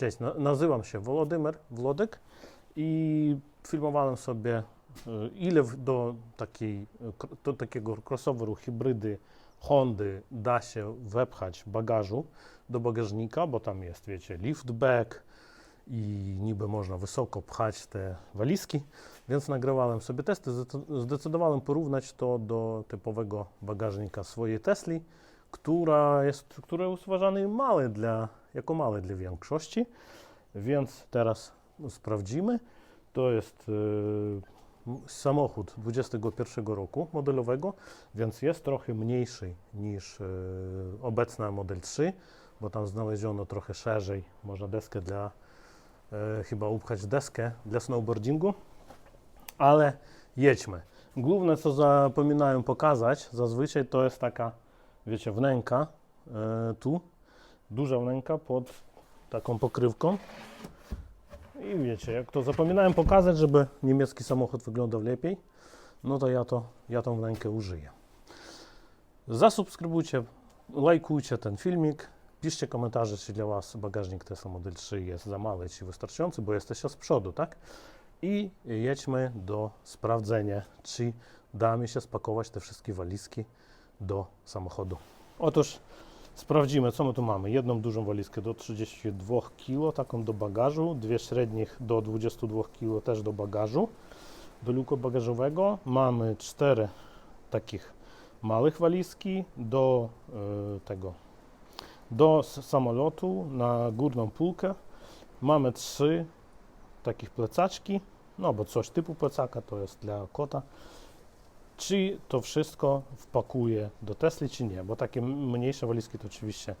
Cześć, na, nazywam się Wolodymyr Wlodek i filmowałem sobie e, ile do, takiej, e, do takiego crossoveru hybrydy Hondy da się wepchać bagażu do bagażnika, bo tam jest, wiecie, liftback i niby można wysoko pchać te walizki, więc nagrywałem sobie testy. Zdecy- Zdecydowałem porównać to do typowego bagażnika swojej Tesli, która jest, który jest uważany mały dla, jako mały dla większości, więc teraz sprawdzimy. To jest e, samochód 21 roku modelowego, więc jest trochę mniejszy niż e, obecna Model 3, bo tam znaleziono trochę szerzej, można deskę dla, e, chyba upchać deskę dla snowboardingu, ale jedźmy. Główne, co zapominałem pokazać, zazwyczaj to jest taka, wiecie, wnęka e, tu, duża wnęka pod taką pokrywką. I wiecie, jak to zapominałem pokazać, żeby niemiecki samochód wyglądał lepiej, no to ja, to, ja tą wnękę użyję. Zasubskrybujcie, lajkujcie ten filmik, piszcie komentarze, czy dla Was bagażnik Tesla Model 3 jest za mały, czy wystarczający, bo jesteście z przodu, tak? I jedźmy do sprawdzenia, czy da mi się spakować te wszystkie walizki do samochodu. Otóż sprawdzimy, co my tu mamy. Jedną dużą walizkę do 32 kg, taką do bagażu, dwie średnich do 22 kg też do bagażu, do luku bagażowego. Mamy cztery takich małych walizki do e, tego, do samolotu na górną półkę. Mamy trzy takich plecaczki, no bo coś typu plecaka to jest dla kota. Czy to wszystko wpakuje do Tesli, czy nie? Bo takie mniejsze walizki to oczywiście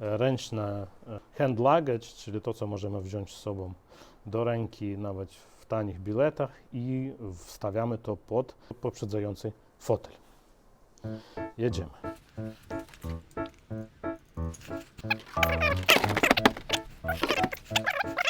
e, ręczne e, hand luggage, czyli to, co możemy wziąć z sobą do ręki, nawet w tanich biletach i wstawiamy to pod poprzedzający fotel. Jedziemy.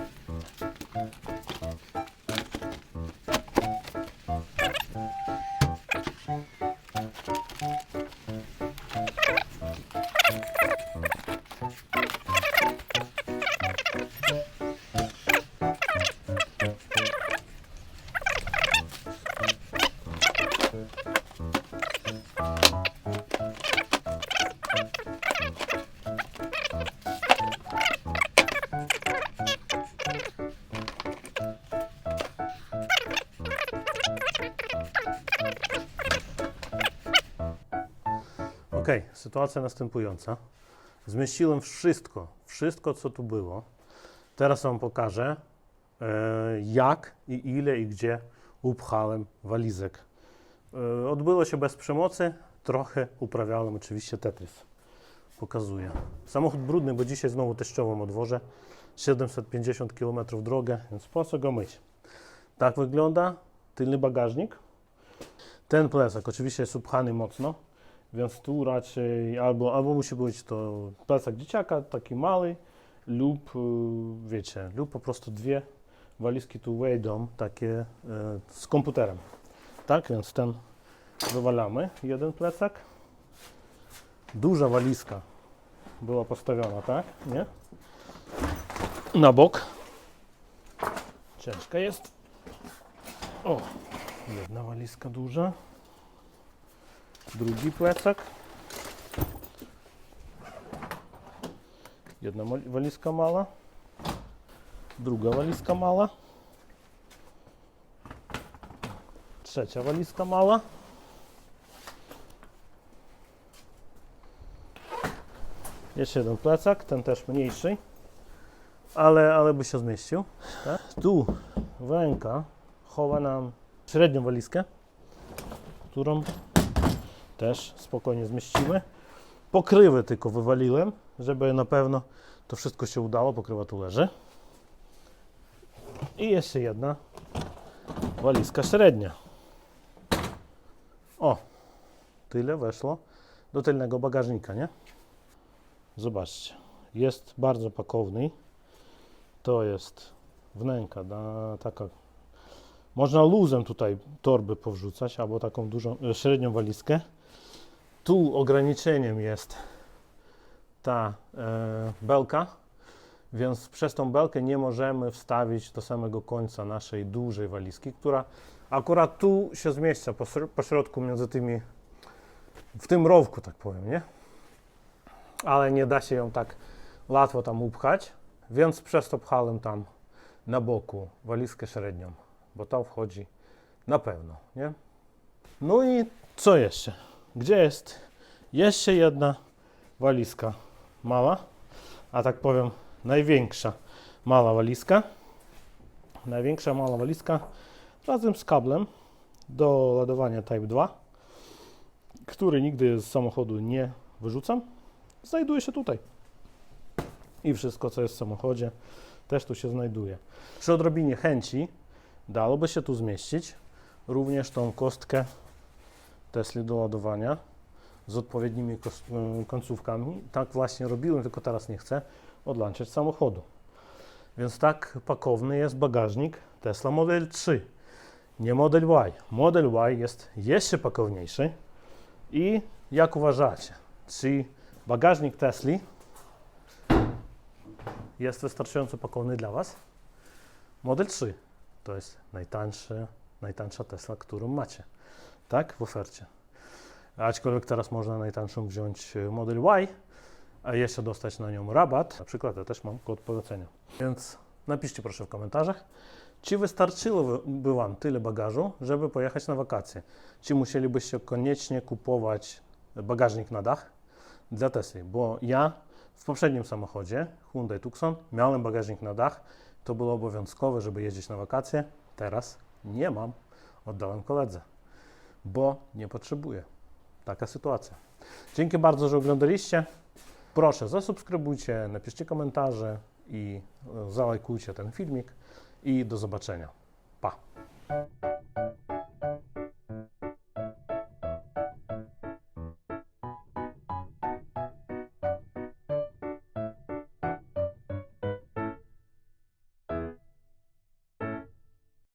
sytuacja następująca. Zmieściłem wszystko, wszystko co tu było. Teraz Wam pokażę, e, jak i ile i gdzie upchałem walizek. E, odbyło się bez przemocy, trochę uprawiałem oczywiście Tetris. Pokazuję. Samochód brudny, bo dzisiaj znowu teściową odwożę. 750 km drogę, więc po co go myć? Tak wygląda tylny bagażnik. Ten plecak oczywiście jest upchany mocno, więc tu raczej albo, albo musi być to plecak dzieciaka, taki mały, lub y, wiecie, lub po prostu dwie walizki tu wejdą, takie e, z komputerem. Tak, więc ten wywalamy, jeden plecak. Duża walizka była postawiona, tak, nie? Na bok. Ciężka jest. O, jedna walizka duża. Drugi plecak. Jedna walizka mała. Druga walizka mała. Trzecia walizka mała. Jeszcze jeden plecak, ten też mniejszy, ale, ale by się zmieścił. Tak? Tu ręka chowa nam średnią walizkę, którą też spokojnie zmieścimy. Pokrywy tylko wywaliłem, żeby na pewno to wszystko się udało. Pokrywa tu leży. I jeszcze jedna walizka średnia. O, tyle weszło do tylnego bagażnika, nie? Zobaczcie, jest bardzo pakowny. To jest wnęka, da, taka. Można luzem tutaj torby powrzucać, albo taką dużą, e, średnią walizkę. Tu ograniczeniem jest ta e, belka, więc przez tą belkę nie możemy wstawić do samego końca naszej dużej walizki, która akurat tu się zmieścia po, śr- po środku między tymi, w tym rowku, tak powiem, nie? Ale nie da się ją tak łatwo tam upchać, więc przez to pchałem tam na boku walizkę średnią, bo to wchodzi na pewno, nie? No i co jeszcze? Gdzie jest jeszcze jedna walizka mała, a tak powiem największa mała walizka. Największa mała walizka razem z kablem do ładowania Type 2, który nigdy z samochodu nie wyrzucam, znajduje się tutaj. I wszystko, co jest w samochodzie, też tu się znajduje. Przy odrobinie chęci dałoby się tu zmieścić również tą kostkę Tesli do ładowania z odpowiednimi y, końcówkami. Tak właśnie robiłem, tylko teraz nie chcę odłączać samochodu. Więc tak pakowny jest bagażnik Tesla Model 3, nie Model Y. Model Y jest jeszcze pakowniejszy. I jak uważacie, czy bagażnik Tesli jest wystarczająco pakowny dla Was? Model 3 to jest najtańszy, najtańsza Tesla, którą macie, tak, w ofercie. Aczkolwiek teraz można najtańszą wziąć e, Model Y, a jeszcze dostać na nią rabat. Na przykład ja też mam kod polecenia. Więc napiszcie proszę w komentarzach, czy wystarczyłoby Wam tyle bagażu, żeby pojechać na wakacje? Czy musielibyście koniecznie kupować bagażnik na dach dla? Bo ja w poprzednim samochodzie Hyundai Tucson miałem bagażnik na dach. To było obowiązkowe, żeby jeździć na wakacje. Teraz nie mam. Oddałem koledze, bo nie potrzebuję. Taka sytuacja. Dzięki bardzo, że oglądaliście. Proszę, zasubskrybujcie, napiszcie komentarze i e, zalajkujcie ten filmik. I do zobaczenia. Pa!